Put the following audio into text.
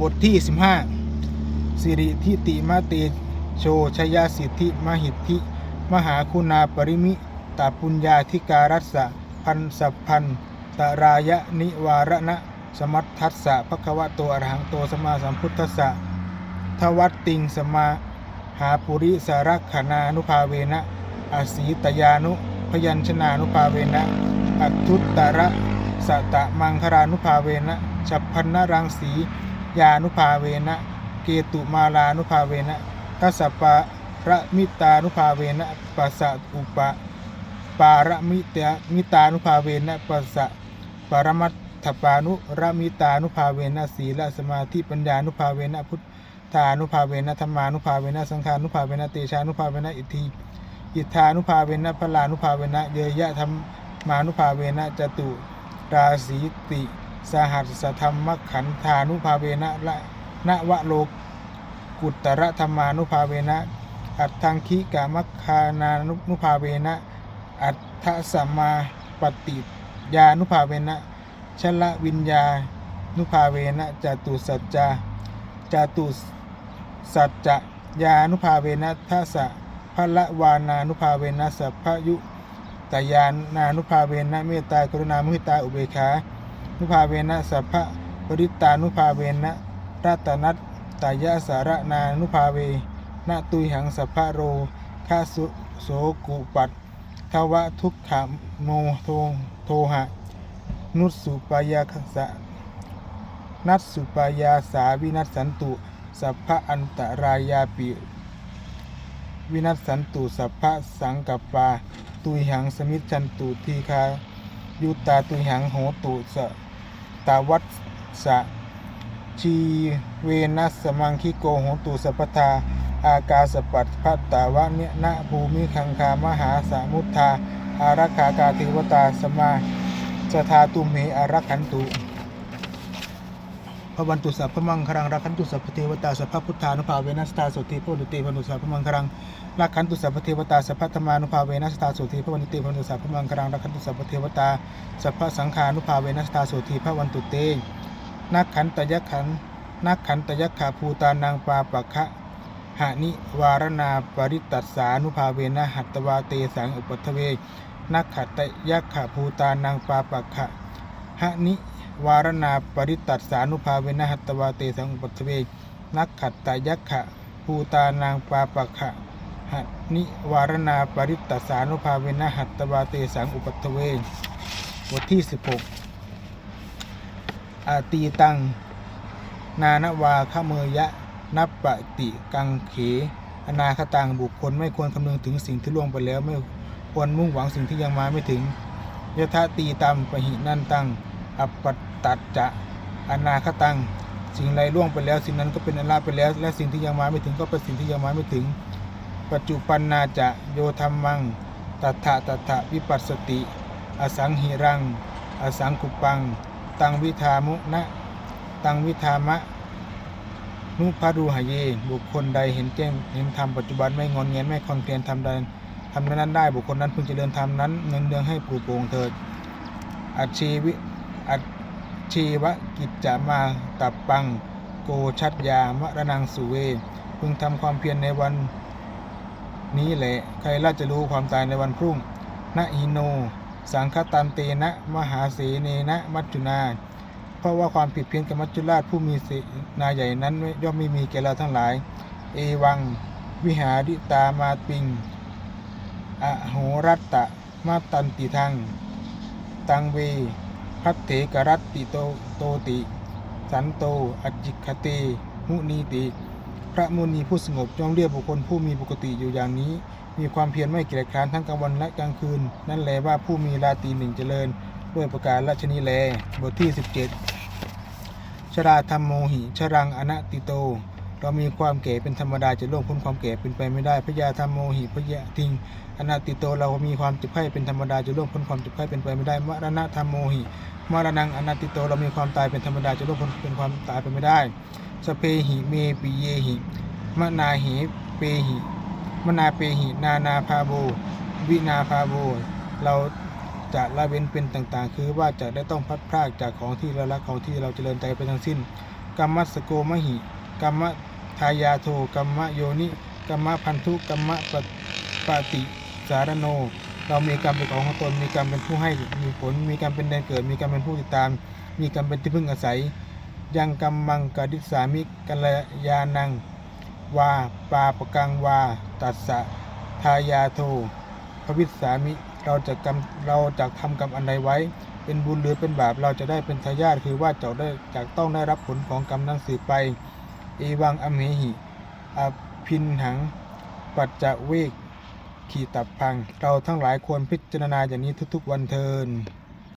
บทที่ 15 สิริทิติมาเตโชชยสิทธิมหิทธิ มหาคุณาปริมิตาปุญญาธิการัสสะพันสัพพันตรายะนิวารณะ สมัททัสสะภควะโตอรหังโตสมาสัมพุทธัสสะทวัตติงสมาหาปุริสารักขณานุภาเวนะอาศีตยานุพยัญชนานุภาเวนะอัตทุตตระสตะมังครานุภาเวนะฉัพพันนรังสี ยานุภาเวนะ เกตุมาลานุภาเวนะกัสสปะระมิตานุภาเวนะปัสสะอุปะปาระมิตามิตานุภาเวนะปัสสะปรมัตถปานุระมิตานุภาเวนะศีลสมาธิปัญญานุภาเวนะพุทธานุภาเวนะธรรมานุภาเวนะสังฆานุภาเวนะเตชานุภาเวนะอิทธิอิทธานุภาเวนะพลานุภาเวนะเยยะธรรมานุภาเวนะจตุราศีติ สหัสสธรรมขันธานุภาเวนะละนวะโลกุตตรธรรมานุภาเวนะ อัตถังคิกามัคคานานุภาเวนะ อัตถสัมมาปฏิยานุภาเวนะชละวิญญานุภาเวนะจตุสัจจาจตุสัจจะยานุภาเวนะทัสสะพละวานานุภาเวนะสัพพยุตยานานุภาเวนะเมตตากรุณามุหิตาอุเบกขา นุภาเวนะสัพพะปริตานุภาเวนะรัตนัตตายะสารนานุภาเวนะตุยหังสัพพะโรคาสุโสกุปัตทวะทุกขะโมโทโทหะ นุสุปายาคสะนัสสุปายาสาวินัสสันตุ สัพพะอันตรายาปิ วินัสสันตุสัพพะสังกัปปา ตุยหังสมิจจันตุทีคายุตาตุยหังโหตุสะ ตาวัตสะชีเวนัสมังคิโกโหตุสัพพทา อากาสปัตพัตตาวะเนนะภูมิคังคามหาสมุทธาอารักขากาเทวตาสมาสทาตุมเหอารักขันตุ พระวันตุสัพพมังครังรักขันตุสัพพเทวตาสัพพพุทธานุภาเวนัสตาโสติพระวันตุเตพระวันตุสัพพมังครังรักขันตุสัพพเทวตาสัพพธรรมานุภาเวนัสตาโสธีพระวันตุเตพระวันตุสัพพมังครังรักขันตุสัพพเทวตาสัพพสังฆานุภาเวนัสตาโสธีพระวันตุเตนักขันตยักขันนักขันตยักขาภูตานังปาปะคะหานิวารณาปริตัสสานุภาเวนะหัตตวาเตสังอุปัทเวนักขัตยักขาภูตานังปาปะคะหานิ วารณาปริตัสสานุภาเวนะหัตตวาเตสังอุปัทเวนักขัดตตยักขะภูตานังปาปะคะหนิวารณาปริตตสานุภาเวนะหัตตวาเตสังอุปัตเวบทที่ 16 อาตีตัง นานวาขเมยะ นับปฏิกังเข อนาคตังบุคคลไม่ควรคำนึงถึงสิ่งที่ล่วงไปแล้วไม่ควรมุ่งหวังสิ่งที่ยังมาไม่ถึงยถาตีตัมปหินันตัง อัปปต ตัจจะอนาคตัง สิ่งใดล่วงไปแล้ว สิ่งนั้นก็เป็นอนลาไปแล้ว และสิ่งที่ยังมาไม่ถึงก็เป็นสิ่งที่ยังมาไม่ถึง ปัจจุปันนาจะโยธรรมังตัทธะตัทธะวิปัสสติ อสังหิรัง อสังคุปัง ตังวิธามุนะตังวิธามะ นุภารูหะเย บุคคลใดเห็นแจ้งเห็นธรรมปัจจุบันไม่งอนเงียนไม่คลอนเกลียนทำใดทำนั้นได้บุคคลนั้นพึงเจริญธรรมนั้นเงินเดืองให้ปลูกโปงเถิดอัจชีวิอัจ ชีวกิจจะมาตับปัง โกชัดยามะระนังสุเว พึงทำความเพียรในวันนี้แหละ ใครล่าจะรู้ความตายในวันพรุ่งนะหิโน สังคตันเตนะมหาเสเนนะมัจจุนา เพราะว่าความผิดเพี้ยนกับมัจจุราชผู้มีเสนาใหญ่นั้นย่อมไม่มีแก่เราทั้งหลาย เอวัง วิหาริตามาปิงอโหรัตตะมาตันติทัง ตังเว พัตเถกรัตติโตโตติ สันโตอจิคเตมุนีติ พระมุนีผู้สงบย่อมเรียกบุคคลผู้มีปกติอยู่อย่างนี้ มีความเพียรไม่เกียจคร้านทั้งกลางวันและกลางคืน นั่นแลว่าผู้มีราตรีหนึ่งเจริญ ด้วยประการราชนีแลบทที่ 17 ชราธรรมโมหิ ชรังอนัตติโต เรามีความแก่เป็นธรรมดาจะล่วงพ้นความแก่เป็นไปไม่ได้พยาธรรมโมหิพยาทิงอนัตติโตเรามีความเจ็บไข้เป็นธรรมดาจะล่วงพ้นความเจ็บไข้เป็นไปไม่ได้มรณะธรรมโมหิมรณังอนัตติโตเรามีความตายเป็นธรรมดาจะล่วงพ้นเป็นความตายไปไม่ได้สเปหิเมปิเยหิมนาหิเปหิมนาเปหินานาพาโบวินาพาโบเราจะละเว้นเป็นต่างๆ คือว่าจะได้ต้องพัดพรากจากของที่เรารักของที่เราเจริญใจไปทั้งสิ้นกรรมสโกมหิ กรรมทายาโทกรรมโยนิกรรมพันธุกรรมปปฏิสารโน เรามีกรรมเป็นของตนมีกรรมเป็นผู้ให้มีผล มีกรรมเป็นแดนเกิด มีกรรมเป็นผู้ติดตาม มีกรรมเป็นที่พึ่งอาศัย ยังกรรมังกดิสามิกัลยานังวาปาปกังวา ตัสสะทายาโทภวิสามิเราจะกรรมเราจะทำกรรมอันใดไว้ เป็นบุญหรือเป็นบาปเราจะได้เป็นทายาทคือว่าเจ้าได้จากต้องได้รับผลของกรรมนั้นสืบไป เอวังอเมหิอภินหัง ปัจจเวกขีตับพัง เราทั้งหลายควรพิจารณาอย่างนี้ทุกๆวันเทิน